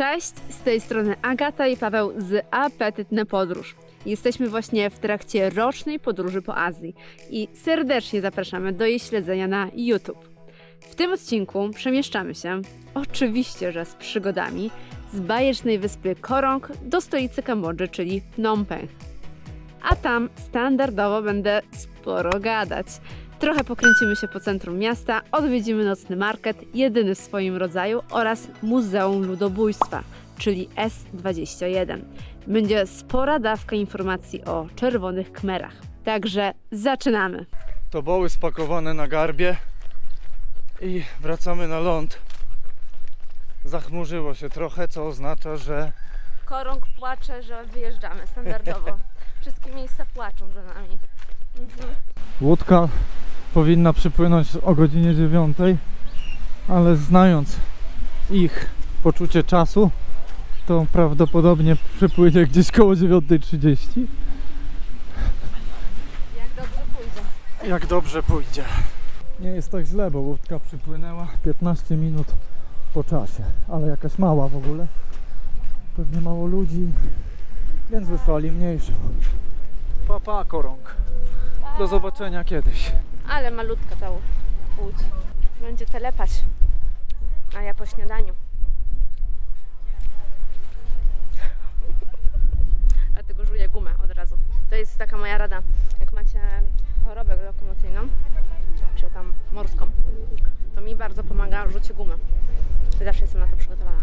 Cześć, z tej strony Agata i Paweł z Apetytna Podróż. Jesteśmy właśnie w trakcie rocznej podróży po Azji i serdecznie zapraszamy do jej śledzenia na YouTube. W tym odcinku przemieszczamy się, oczywiście, że z przygodami, z bajecznej wyspy Korong do stolicy Kambodży, czyli Phnom Penh. A tam standardowo będę sporo gadać. Trochę pokręcimy się po centrum miasta, odwiedzimy nocny market, jedyny w swoim rodzaju, oraz Muzeum Ludobójstwa, czyli S21. Będzie spora dawka informacji o czerwonych kmerach. Także zaczynamy. Toboły spakowane na garbie i wracamy na ląd. Zachmurzyło się trochę, co oznacza, że Korąg płacze, że wyjeżdżamy standardowo. Wszystkie miejsca płaczą za nami. łódka powinna przypłynąć o godzinie 9, ale znając ich poczucie czasu, to prawdopodobnie przypłynie gdzieś koło 9.30. Jak dobrze pójdzie. Jak dobrze pójdzie. Nie jest tak źle, bo łódka przypłynęła 15 minut po czasie, ale jakaś mała w ogóle. Pewnie mało ludzi, więc wysłali mniejszą. Papa korąg. Do zobaczenia kiedyś. Ale malutka ta łódź. Będzie telepać. A ja po śniadaniu. Dlatego żuję gumę od razu. To jest taka moja rada. Jak macie chorobę lokomocyjną, czy tam morską, to mi bardzo pomaga rzucie gumy. Zawsze jestem na to przygotowana.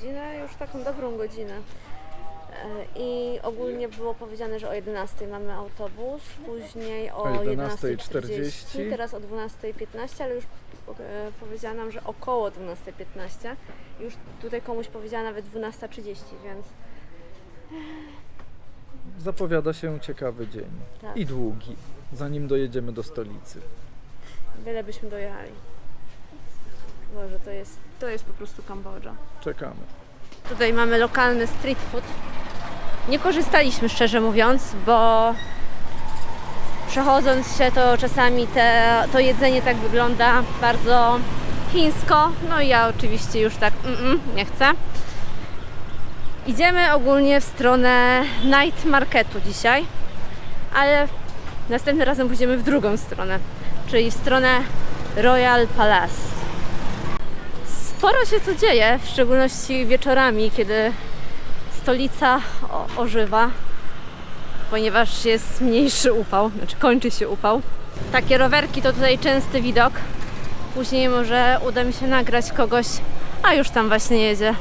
Godzinę, już taką dobrą godzinę. E, I ogólnie było powiedziane, że o 11 mamy autobus, później o O 11.40, 11:40. teraz o 12.15, ale już e, powiedziała nam, że około 12.15. Już tutaj komuś powiedziała nawet 12.30, więc Zapowiada się ciekawy dzień tak, i długi, zanim dojedziemy do stolicy. wiele byśmy dojechali. Boże, to jest, to jest po prostu Kambodża. Czekamy. Tutaj mamy lokalny street food. Nie korzystaliśmy szczerze mówiąc, bo przechodząc się to czasami te, to jedzenie tak wygląda bardzo chińsko. No i ja oczywiście już tak mm, mm, nie chcę. Idziemy ogólnie w stronę night marketu dzisiaj, ale następnym razem pójdziemy w drugą stronę, czyli w stronę Royal Palace. Sporo się tu dzieje, w szczególności wieczorami, kiedy stolica ożywa, ponieważ jest mniejszy upał, znaczy kończy się upał. Takie rowerki to tutaj częsty widok. Później może uda mi się nagrać kogoś, a już tam właśnie jedzie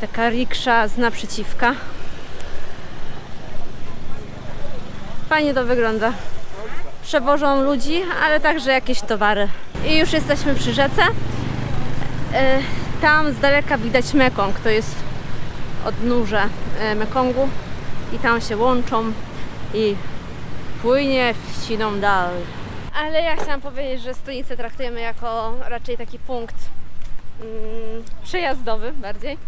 taka riksza z naprzeciwka. Fajnie to wygląda. Przewożą ludzi, ale także jakieś towary. I już jesteśmy przy rzece. E, Tam z daleka widać Mekong, to jest odnóże e, Mekongu i tam się łączą i płynie w siną dal. Ale ja chciałam powiedzieć, że stolicę traktujemy jako raczej taki punkt mm, przejazdowy bardziej.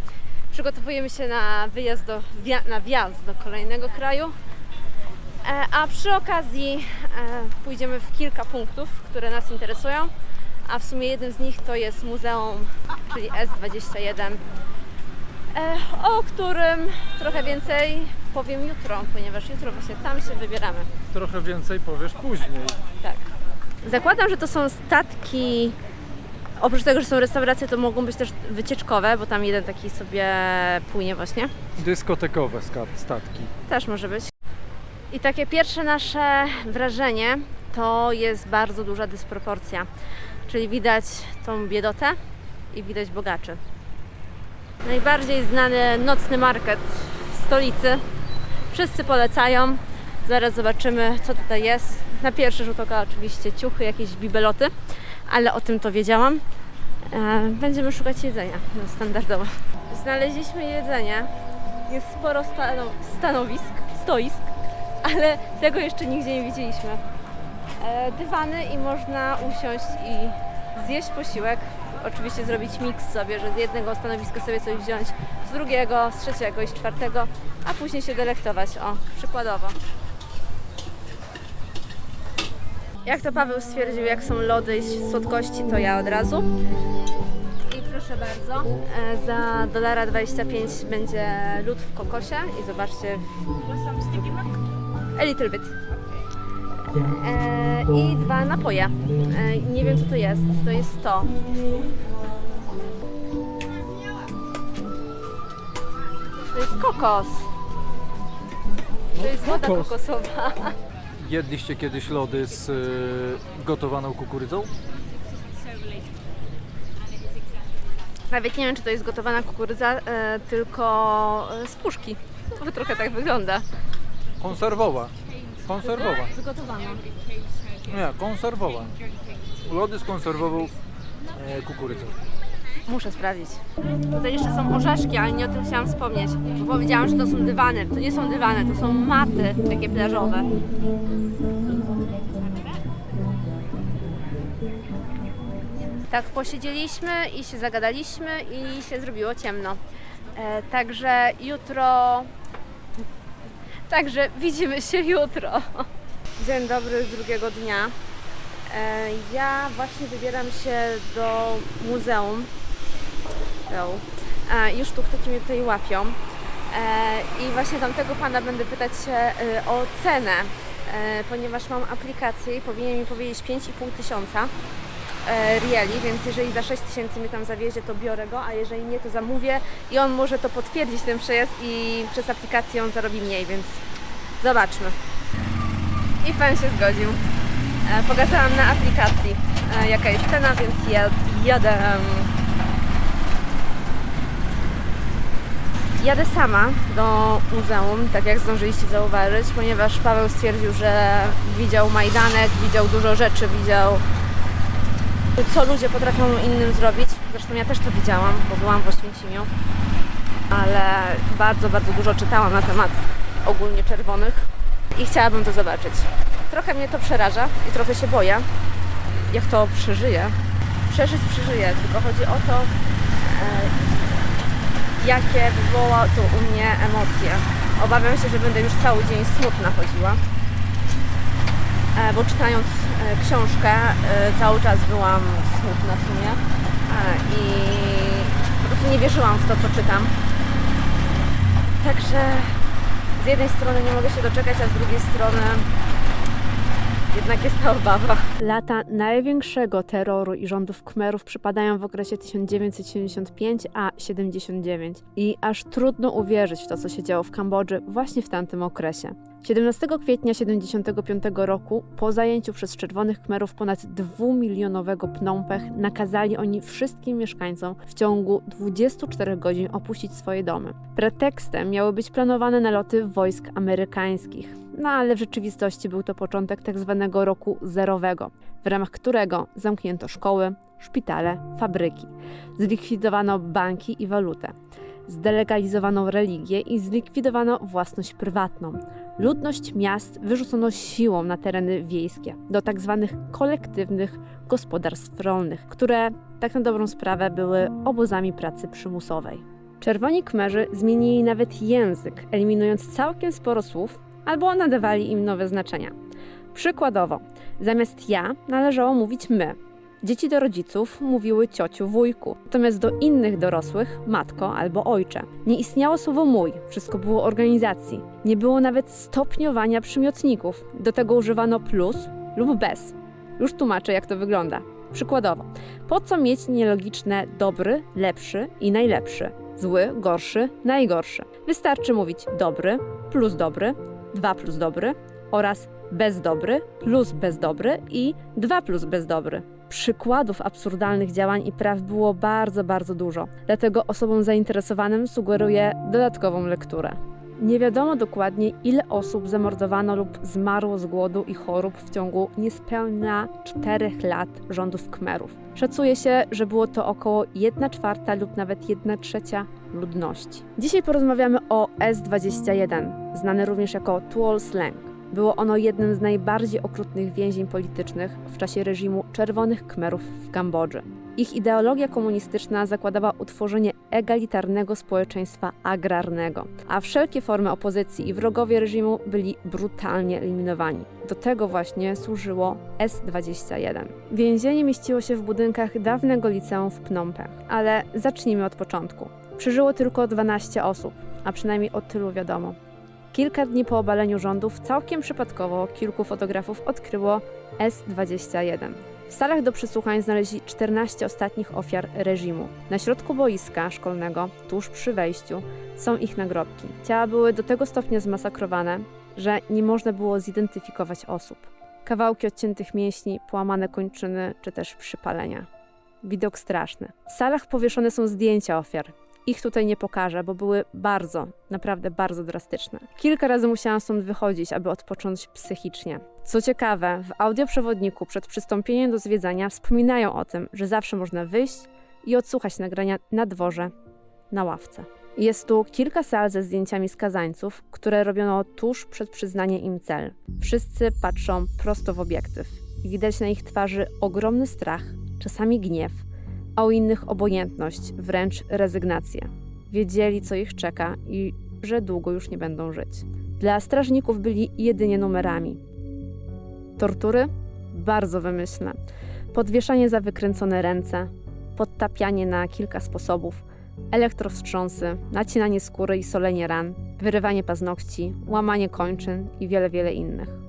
Przygotowujemy się na wyjazd do, na wjazd do kolejnego kraju. E, A przy okazji pójdziemy w kilka punktów, które nas interesują a w sumie jednym z nich to jest muzeum, czyli S21, e, o którym trochę więcej powiem jutro, ponieważ jutro właśnie tam się wybieramy. Trochę więcej powiesz później. Tak. Zakładam, że to są statki. Oprócz tego, że są restauracje, to mogą być też wycieczkowe, bo tam jeden taki sobie płynie właśnie. Dyskotekowe statki. Też może być. I takie pierwsze nasze wrażenie to jest bardzo duża dysproporcja. Czyli widać tą biedotę i widać bogaczy. Najbardziej znany nocny market w stolicy. Wszyscy polecają. Zaraz zobaczymy, co tutaj jest. Na pierwszy rzut oka oczywiście ciuchy, jakieś bibeloty, ale o tym to wiedziałam. E, Będziemy szukać jedzenia, no standardowo. Znaleźliśmy jedzenie. Jest sporo stano- stanowisk, stoisk, ale tego jeszcze nigdzie nie widzieliśmy. E, Dywany i można usiąść i zjeść posiłek. Oczywiście zrobić miks sobie, że z jednego stanowiska sobie coś wziąć, z drugiego, z trzeciego i z czwartego, a później się delektować. O, przykładowo. Jak to Paweł stwierdził, jak są lody i słodkości, to ja od razu. I proszę bardzo, e, za dolara 25 będzie lód w kokosie i zobaczcie, a little bit. E, I dwa napoje. E, nie wiem co to jest, to jest to. To jest kokos. To jest woda kokos. kokosowa. Jedliście kiedyś lody z y, gotowaną kukurydzą? Nawet nie wiem, czy to jest gotowana kukurydza, e, tylko e, z puszki. Bo trochę tak wygląda. Konserwowa. Konserwowa. Zgotowana. Nie, konserwowa. Lody z konserwową e, kukurydzą. Muszę sprawdzić. Tutaj jeszcze są orzeszki, ale nie o tym chciałam wspomnieć. Bo powiedziałam, że to są dywany. To nie są dywany, to są maty takie plażowe. Tak posiedzieliśmy i się zagadaliśmy i się zrobiło ciemno. E, także jutro... Także widzimy się jutro. Dzień dobry drugiego dnia. E, ja właśnie wybieram się do muzeum. E, już tuktuki mnie tutaj łapią. E, I właśnie tamtego pana będę pytać się o cenę, ponieważ mam aplikację i powinien mi powiedzieć 5,5 tysiąca rieli, więc jeżeli za 6 tysięcy mnie tam zawiezie, to biorę go, a jeżeli nie, to zamówię i on może to potwierdzić ten przejazd i przez aplikację on zarobi mniej, więc zobaczmy. I pan się zgodził. E, Pokazałam na aplikacji, e, jaka jest cena, więc ja jadę. Jadę sama do muzeum, tak jak zdążyliście zauważyć, ponieważ Paweł stwierdził, że widział Majdanek, widział dużo rzeczy, widział co ludzie potrafią innym zrobić. Zresztą ja też to widziałam, bo byłam w Oświęcimiu, ale bardzo, bardzo dużo czytałam na temat ogólnie czerwonych i chciałabym to zobaczyć. Trochę mnie to przeraża i trochę się boję, jak to przeżyję. Przeżyć przeżyję, tylko chodzi o to, e, jakie wywoła to u mnie emocje. Obawiam się, że będę już cały dzień smutna chodziła, e, bo czytając książkę e, cały czas byłam smutna w sumie e, i po prostu nie wierzyłam w to, co czytam. Także z jednej strony nie mogę się doczekać, a z drugiej strony jednak jest ta obawa. Lata największego terroru i rządów Khmerów przypadają w okresie 1975 a 79 i aż trudno uwierzyć w to, co się działo w Kambodży właśnie w tamtym okresie. 17 kwietnia 75 roku, po zajęciu przez Czerwonych Khmerów ponad dwumilionowego Phnom Penh, nakazali oni wszystkim mieszkańcom w ciągu 24 godzin opuścić swoje domy. Pretekstem miały być planowane naloty wojsk amerykańskich. No ale w rzeczywistości był to początek tak zwanego roku zerowego, w ramach którego zamknięto szkoły, szpitale, fabryki, zlikwidowano banki i walutę, zdelegalizowano religię i zlikwidowano własność prywatną. Ludność miast wyrzucono siłą na tereny wiejskie, do tak zwanych kolektywnych gospodarstw rolnych, które tak na dobrą sprawę były obozami pracy przymusowej. Czerwoni Kmerzy zmienili nawet język, eliminując całkiem sporo słów, albo nadawali im nowe znaczenia. Przykładowo, zamiast ja należało mówić my. Dzieci do rodziców mówiły ciociu, wujku, natomiast do innych dorosłych matko albo ojcze. Nie istniało słowo mój, wszystko było organizacji. Nie było nawet stopniowania przymiotników. Do tego używano plus lub bez. Już tłumaczę, jak to wygląda. Przykładowo, po co mieć nielogiczne dobry, lepszy i najlepszy, zły, gorszy, najgorszy? Wystarczy mówić dobry plus dobry, 2 plus dobry oraz bezdobry plus bezdobry i 2 plus bezdobry. Przykładów absurdalnych działań i praw było bardzo, bardzo dużo. Dlatego osobom zainteresowanym sugeruję dodatkową lekturę. Nie wiadomo dokładnie, ile osób zamordowano lub zmarło z głodu i chorób w ciągu niespełna 4 lat rządów Khmerów. Szacuje się, że było to około 1 czwarta lub nawet 1 trzecia ludności. Dzisiaj porozmawiamy o S-21, znane również jako Tuol Sleng. Było ono jednym z najbardziej okrutnych więzień politycznych w czasie reżimu Czerwonych Khmerów w Kambodży. Ich ideologia komunistyczna zakładała utworzenie egalitarnego społeczeństwa agrarnego, a wszelkie formy opozycji i wrogowie reżimu byli brutalnie eliminowani. Do tego właśnie służyło S-21. Więzienie mieściło się w budynkach dawnego liceum w Pnompech, ale zacznijmy od początku. Przeżyło tylko 12 osób, a przynajmniej o tylu wiadomo. Kilka dni po obaleniu rządów całkiem przypadkowo kilku fotografów odkryło S-21. W salach do przesłuchań znaleźli 14 ostatnich ofiar reżimu. Na środku boiska szkolnego, tuż przy wejściu, są ich nagrobki. Ciała były do tego stopnia zmasakrowane, że nie można było zidentyfikować osób. Kawałki odciętych mięśni, połamane kończyny czy też przypalenia. Widok straszny. W salach powieszone są zdjęcia ofiar. Ich tutaj nie pokażę, bo były bardzo, naprawdę bardzo drastyczne. Kilka razy musiałam stąd wychodzić, aby odpocząć psychicznie. Co ciekawe, w audioprzewodniku przed przystąpieniem do zwiedzania wspominają o tym, że zawsze można wyjść i odsłuchać nagrania na dworze, na ławce. Jest tu kilka sal ze zdjęciami skazańców, które robiono tuż przed przyznaniem im cel. Wszyscy patrzą prosto w obiektyw widać na ich twarzy ogromny strach, czasami gniew, a u innych obojętność, wręcz rezygnację. Wiedzieli, co ich czeka i że długo już nie będą żyć. Dla strażników byli jedynie numerami. Tortury? Bardzo wymyślne. Podwieszanie za wykręcone ręce, podtapianie na kilka sposobów, elektrowstrząsy, nacinanie skóry i solenie ran, wyrywanie paznokci, łamanie kończyn i wiele, wiele innych.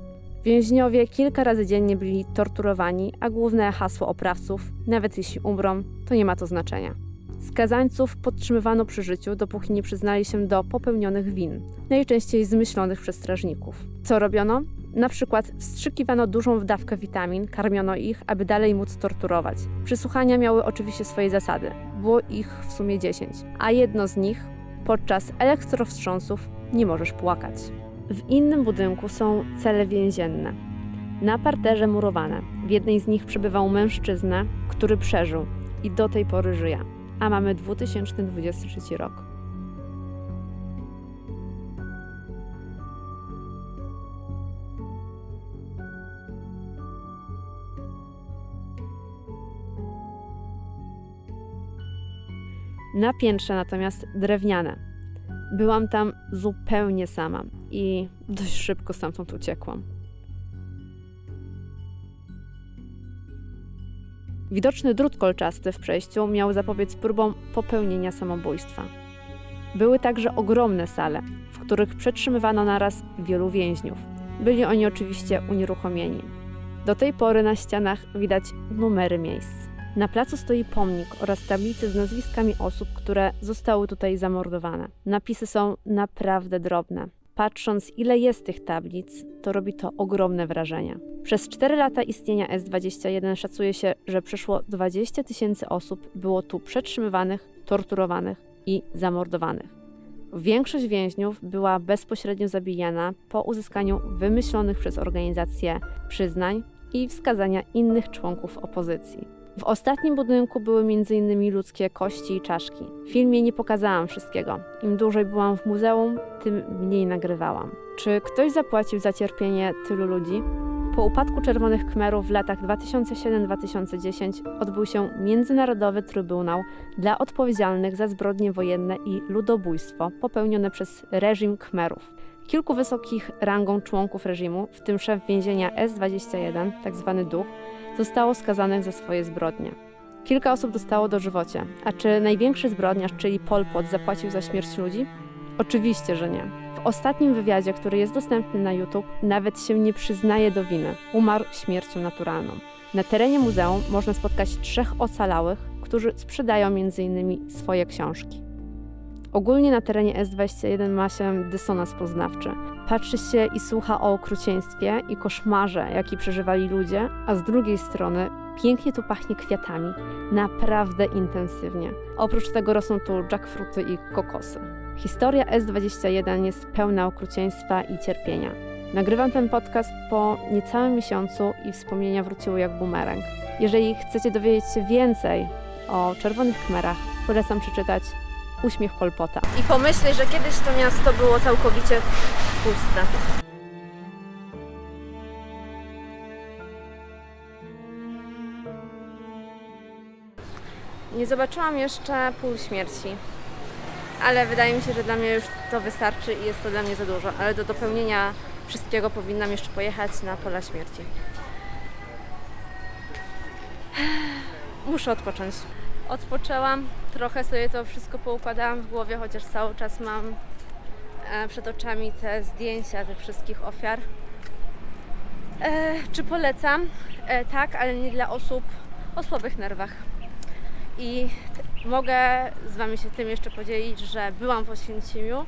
Więźniowie kilka razy dziennie byli torturowani, a główne hasło oprawców, nawet jeśli umrą, to nie ma to znaczenia. Skazańców podtrzymywano przy życiu, dopóki nie przyznali się do popełnionych win, najczęściej zmyślonych przez strażników. Co robiono? Na przykład wstrzykiwano dużą dawkę witamin, karmiono ich, aby dalej móc torturować. Przysłuchania miały oczywiście swoje zasady. Było ich w sumie 10, a jedno z nich podczas elektrowstrząsów nie możesz płakać. W innym budynku są cele więzienne. Na parterze murowane. W jednej z nich przebywał mężczyzna, który przeżył i do tej pory żyje. A mamy 2023 rok. Na piętrze natomiast drewniane. Byłam tam zupełnie sama i dość szybko stamtąd uciekłam. Widoczny drut kolczasty w przejściu miał zapobiec próbom popełnienia samobójstwa. Były także ogromne sale, w których przetrzymywano naraz wielu więźniów. Byli oni oczywiście unieruchomieni. Do tej pory na ścianach widać numery miejsc. Na placu stoi pomnik oraz tablice z nazwiskami osób, które zostały tutaj zamordowane. Napisy są naprawdę drobne. Patrząc, ile jest tych tablic, to robi to ogromne wrażenie. Przez 4 lata istnienia S21 szacuje się, że przeszło 20 tysięcy osób było tu przetrzymywanych, torturowanych i zamordowanych. Większość więźniów była bezpośrednio zabijana po uzyskaniu wymyślonych przez organizację przyznań i wskazania innych członków opozycji. W ostatnim budynku były m.in. ludzkie kości i czaszki. W filmie nie pokazałam wszystkiego. Im dłużej byłam w muzeum, tym mniej nagrywałam. Czy ktoś zapłacił za cierpienie tylu ludzi? Po upadku Czerwonych Khmerów w latach 2007-2010 odbył się Międzynarodowy Trybunał dla odpowiedzialnych za zbrodnie wojenne i ludobójstwo popełnione przez reżim Khmerów. Kilku wysokich rangą członków reżimu, w tym szef więzienia S-21, tzw. duch, zostało skazanych za swoje zbrodnie. Kilka osób dostało dożywocie. A czy największy zbrodniarz, czyli Pol Pot, zapłacił za śmierć ludzi? Oczywiście, że nie. W ostatnim wywiadzie, który jest dostępny na YouTube, nawet się nie przyznaje do winy. Umarł śmiercią naturalną. Na terenie muzeum można spotkać trzech ocalałych, którzy sprzedają m.in. swoje książki. Ogólnie na terenie S21 ma się dysonans poznawczy. Patrzy się i słucha o okrucieństwie i koszmarze, jaki przeżywali ludzie, a z drugiej strony pięknie tu pachnie kwiatami, naprawdę intensywnie. Oprócz tego rosną tu jackfruty i kokosy. Historia S21 jest pełna okrucieństwa i cierpienia. Nagrywam ten podcast po niecałym miesiącu i wspomnienia wróciły jak bumerang. Jeżeli chcecie dowiedzieć się więcej o Czerwonych Khmerach, polecam przeczytać Uśmiech Polpota. I pomyśleć, że kiedyś to miasto było całkowicie puste. Nie zobaczyłam jeszcze pól śmierci, ale wydaje mi się, że dla mnie już to wystarczy i jest to dla mnie za dużo. Ale do dopełnienia wszystkiego powinnam jeszcze pojechać na pola śmierci. Muszę odpocząć. Odpoczęłam, trochę sobie to wszystko poukładałam w głowie, chociaż cały czas mam przed oczami te zdjęcia tych wszystkich ofiar. E, czy polecam? E, tak, ale nie dla osób o słabych nerwach. I mogę z Wami się tym jeszcze podzielić, że byłam w Oświęcimiu,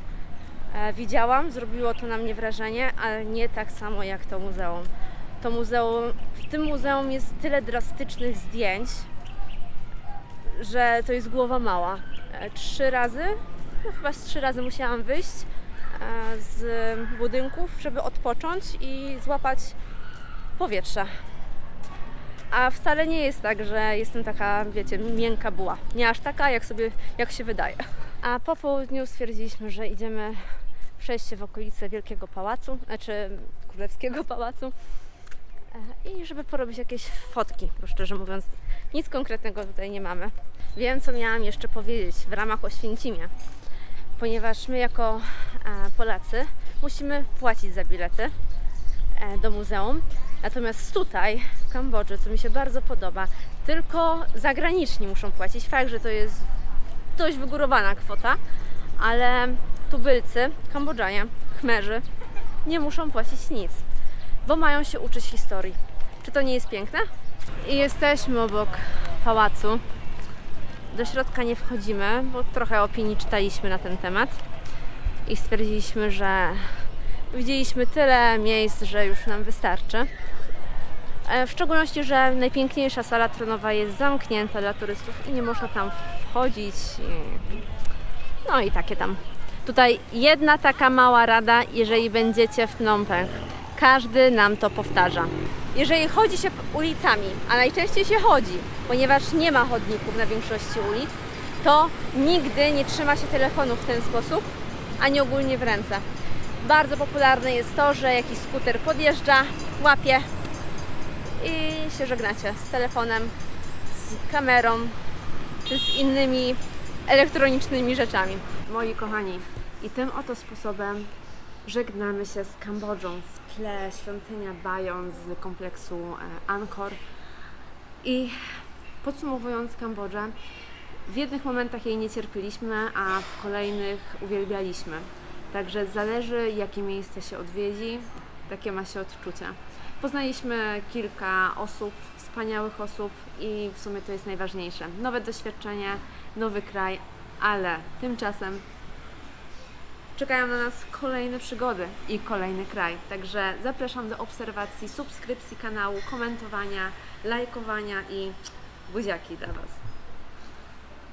e, widziałam, zrobiło to na mnie wrażenie, ale nie tak samo jak to muzeum. To muzeum, w tym muzeum jest tyle drastycznych zdjęć, że to jest głowa mała. E, Trzy razy, no chyba z trzy razy musiałam wyjść e, z budynków, żeby odpocząć i złapać powietrze. A wcale nie jest tak, że jestem taka, wiecie, miękka buła. Nie aż taka, jak sobie, jak się wydaje. A po południu stwierdziliśmy, że idziemy przejść w okolice Wielkiego Pałacu, znaczy Królewskiego Pałacu e, i żeby porobić jakieś fotki, bo szczerze mówiąc nic konkretnego tutaj nie mamy. Wiem, co miałam jeszcze powiedzieć w ramach Oświęcimia, ponieważ my jako e, Polacy musimy płacić za bilety e, do muzeum. Natomiast tutaj, w Kambodży, co mi się bardzo podoba, tylko zagraniczni muszą płacić. Fakt, że to jest dość wygórowana kwota, ale tubylcy, Kambodżanie, Khmerzy nie muszą płacić nic, bo mają się uczyć historii. Czy to nie jest piękne? I jesteśmy obok pałacu. Do środka nie wchodzimy, bo trochę opinii czytaliśmy na ten temat i stwierdziliśmy, że widzieliśmy tyle miejsc, że już nam wystarczy. E, W szczególności, że najpiękniejsza sala tronowa jest zamknięta dla turystów i nie można tam wchodzić. No i takie tam. Tutaj jedna taka mała rada, jeżeli będziecie w Phnom Penh. Każdy nam to powtarza. Jeżeli chodzi się ulicami, a najczęściej się chodzi, ponieważ nie ma chodników na większości ulic, to nigdy nie trzyma się telefonu w ten sposób, ani ogólnie w ręce. Bardzo popularne jest to, że jakiś skuter podjeżdża, łapie i się żegnacie z telefonem, z kamerą, z innymi elektronicznymi rzeczami. Moi kochani, i tym oto sposobem żegnamy się z Kambodżą tle świątynia Bayon z kompleksu e, Angkor. I podsumowując Kambodżę, w jednych momentach jej nie cierpiliśmy, a w kolejnych uwielbialiśmy. Także zależy, jakie miejsce się odwiedzi, takie ma się odczucia. Poznaliśmy kilka osób, wspaniałych osób i w sumie to jest najważniejsze. Nowe doświadczenie, nowy kraj, ale tymczasem czekają na nas kolejne przygody i kolejny kraj. Także zapraszam do obserwacji, subskrypcji kanału, komentowania, lajkowania i buziaki dla Was.